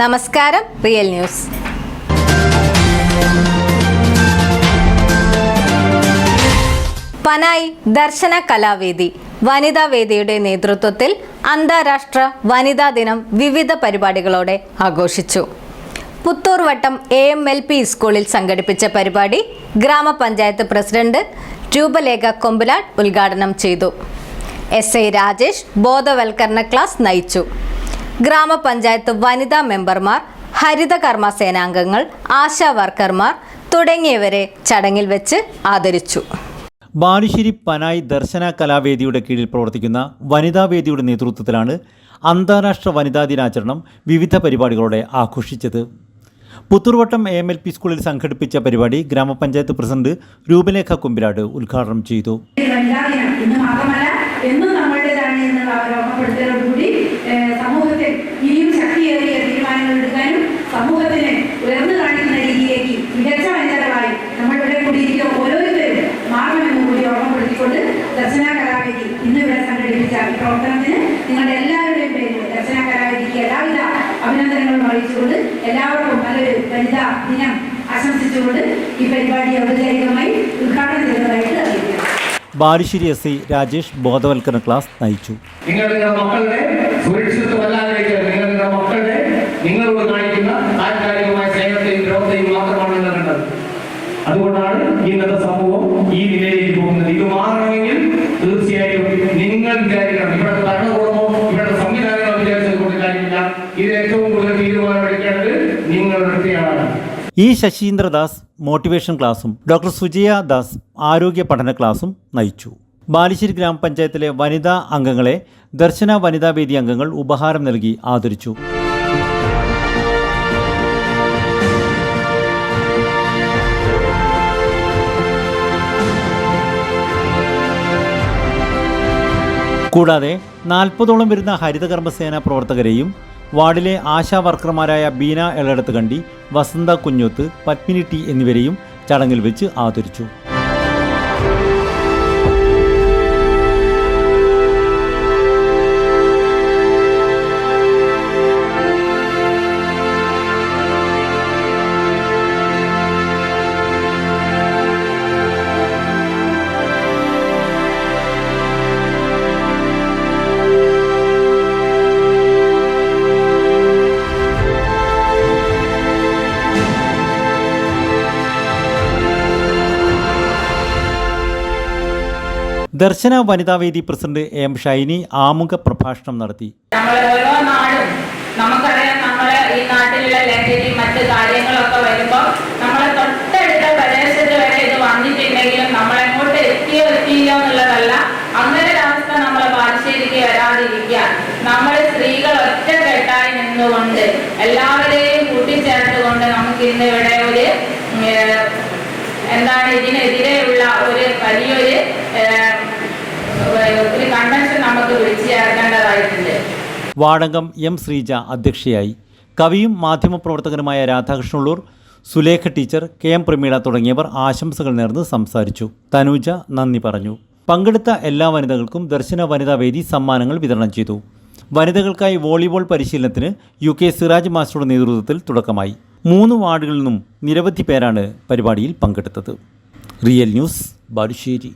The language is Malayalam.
നമസ്കാരം റിയൽ ന്യൂസ്. പനായി ദർശന കലാവേദി വനിതാ വേദിയുടെ നേതൃത്വത്തിൽ അന്താരാഷ്ട്ര വനിതാ ദിനം വിവിധ പരിപാടികളോടെ ആഘോഷിച്ചു. പുത്തൂർ വട്ടം എ എം എൽ പി സ്കൂളിൽ സംഘടിപ്പിച്ച പരിപാടി ഗ്രാമപഞ്ചായത്ത് പ്രസിഡന്റ് രൂപലേഖ കൊമ്പുലാട്ട് ഉദ്ഘാടനം ചെയ്തു. എസ് ഐ രാജേഷ് ബോധവൽക്കരണ ക്ലാസ് നയിച്ചു. ഗ്രാമപഞ്ചായത്ത് വനിതാ മെമ്പർമാർ ഹരിതകർമ്മ സേനാംഗങ്ങൾ ആശാ വർക്കർമാർ തുടങ്ങിയവരെ ചടങ്ങിൽ വെച്ച് ആദരിച്ചു. ബാലുശ്ശേരി പനായ് ദർശന കലാവേദിയുടെ കീഴിൽ പ്രവർത്തിക്കുന്ന വനിതാവേദിയുടെ നേതൃത്വത്തിലാണ് അന്താരാഷ്ട്ര വനിതാ ദിനാചരണം വിവിധ പരിപാടികളോടെ ആഘോഷിച്ചത്. Puthurvattam A M L P സ്കൂളിൽ സംഘടിപ്പിച്ച പരിപാടി ഗ്രാമപഞ്ചായത്ത് പ്രസിഡന്റ് രൂപലേഖ കുമ്പിലാട് ഉദ്ഘാടനം ചെയ്തു. എന്നും നമ്മളുടേതാണ് എന്നുള്ള അവരോഹപ്പെടുത്തലോടുകൂടി സമൂഹത്തിൽ ഇനിയും ശക്തിയേറിയ തീരുമാനങ്ങൾ എടുക്കാനും സമൂഹത്തിന് ഉയർന്നു കാണിക്കുന്ന രീതിയിലേക്ക് മികച്ച വനിതകളായി നമ്മളിവിടെ കൂടിയിരിക്കുന്ന ഓരോരുത്തരും മാറണമെന്നും കൂടി ഓർമ്മപ്പെടുത്തിക്കൊണ്ട് ദർശന കലാവേദി ഇന്ന് ഇവിടെ സംഘടിപ്പിച്ച ഈ പ്രവർത്തനത്തിന് നിങ്ങളുടെ എല്ലാവരുടെയും പേരിൽ ദർശന കലാവേദിക്ക് എല്ലാവിധ അഭിനന്ദനങ്ങളും അറിയിച്ചുകൊണ്ട് എല്ലാവർക്കും നല്ലൊരു വനിതാ ദിനം ആശംസിച്ചുകൊണ്ട് ഈ പരിപാടി ഔദ്യോഗികമായി ഉദ്ഘാടനം ചെയ്തതായിട്ട് അറിയിക്കുന്നു. ബാലുശ്ശേരി എസ് ഐ രാജേഷ് ബോധവൽക്കരണ ക്ലാസ് നയിച്ചു. നിങ്ങൾ നിങ്ങളുടെ മക്കളുടെ സുരക്ഷിതത്വമല്ലാതിരിക്കുക നിങ്ങൾ നിങ്ങളുടെ മക്കളുടെ നിങ്ങളോട് കാണിക്കുന്ന താൽക്കാലികമായ സ്നേഹത്തെയും ദ്രോഹത്തെയും മാത്രമാണ് നിങ്ങൾ അതുകൊണ്ടാണ് ഇന്നത്തെ സമൂഹം ഈ നിലയിലേക്ക് പോകുന്നത്. ഇത് മാറണമെങ്കിൽ തീർച്ചയായും നിങ്ങൾ വിചാരിക്കണം. ഇവിടെ ഭരണകൂടമോ ഇവിടെ സംവിധാനങ്ങളോ വിചാരിച്ചത് കൊണ്ട് കാര്യമില്ല. ഇത് ഏറ്റവും കൂടുതൽ തീരുമാനമെടുക്കേണ്ടത് നിങ്ങളുടെ ഇ ശശീന്ദ്രദാസ് മോട്ടിവേഷൻ ക്ലാസും ഡോക്ടർ സുജയ ദാസ് ആരോഗ്യ പഠന ക്ലാസും നയിച്ചു. ബാലിശ്ശേരി ഗ്രാമപഞ്ചായത്തിലെ വനിതാ അംഗങ്ങളെ ദർശന വനിതാ വേദി അംഗങ്ങൾ ഉപഹാരം നൽകി ആദരിച്ചു. കൂടാതെ നാൽപ്പതോളം വരുന്ന ഹരിതകർമ്മസേന പ്രവർത്തകരെയും വാർഡിലെ ആശാ വർക്കർമാരായ ബീന എളടത്ത് കണ്ടി വസന്ത കുഞ്ഞോത്ത് പത്മിനി ടി എന്നിവരെയും ചടങ്ങിൽ വെച്ച് ആദരിച്ചു. ദർശന വനിതാവേദി പ്രസിഡന്റ് എം ഷൈനി ആമുഖ പ്രഭാഷണം നടത്തി. നമ്മൾ ഓരോ നമ്മൾ ഈ നാട്ടിലുള്ള മറ്റ് കാര്യങ്ങളൊക്കെ വരുമ്പോൾ നമ്മളെ വരെ എത്തിയോ എത്തിയില്ലോ എന്നുള്ളതല്ല നമ്മൾ നിന്നുകൊണ്ട് എല്ലാവരെയും കൂട്ടിച്ചേർത്തുകൊണ്ട് നമുക്ക് ഇന്ന് ഇവിടെ ഒരു എന്താണ് ഇതിനെതിരെയുള്ള ഒരു വാടകം എം ശ്രീജ അധ്യക്ഷയായി. കവിയും മാധ്യമപ്രവർത്തകനുമായ രാധാകൃഷ്ണുള്ളൂർ Sulekha teacher K M Prameela തുടങ്ങിയവർ ആശംസകൾ നേർന്ന് സംസാരിച്ചു. തനൂജ നന്ദി പറഞ്ഞു. പങ്കെടുത്ത എല്ലാ വനിതകൾക്കും ദർശന വനിതാ വേദി സമ്മാനങ്ങൾ വിതരണം ചെയ്തു. വനിതകൾക്കായി വോളിബോൾ പരിശീലനത്തിന് യു കെ സിറാജ് മാസ്റ്ററുടെ നേതൃത്വത്തിൽ തുടക്കമായി. മൂന്ന് വാർഡുകളിൽ നിന്നും നിരവധി പേരാണ് പരിപാടിയിൽ പങ്കെടുത്തത്. Real news Balussery.